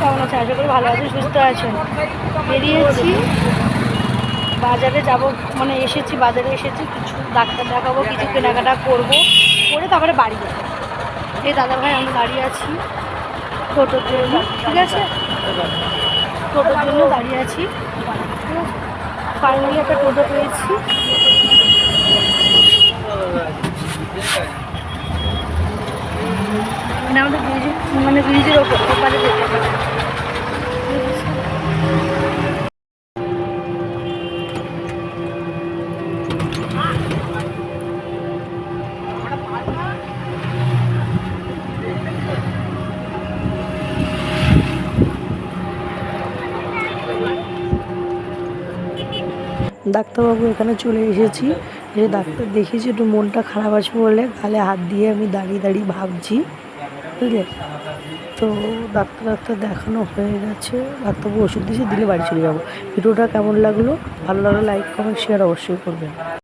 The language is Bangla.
কেমন আছে? আশা করি ভালো আছেন সুস্থ আছেন বেরিয়েছি। বাজারে যাব মানে এসেছি, বাজারে এসেছি। কিছু ডাক্তার দেখাবো, কিছু কেনাকাটা করব। করে তারপরে বাড়ি যাব। এই দাদা ভাই আমরা দাঁড়িয়ে আছি। টোটোর জন্য ঠিক আছে? টোটোর জন্য দাঁড়িয়ে আছি। ফাইনালি একটা টোটো পেয়েছি। মানে আমাদের মানে ওপর যেতে হবে ডাক্তারবাবু, এখানে চলে এসেছি। এসে ডাক্তার দেখিয়েছি, একটু মনটা খারাপ আছে বলে, গালে হাত দিয়ে আমি দাঁড়িয়ে দাঁড়িয়ে ভাবছি। বুঝলে? তো ডাক্তার ডাক্তার দেখানো হয়ে গেছে। ডাক্তারবাবু ওষুধ দিয়েছে, দিলে বাড়ি চলে যাব। ভিডিওটা কেমন লাগল? ভালো লাগলে লাইক কমেন্ট শেয়ার অবশ্যই করবেন।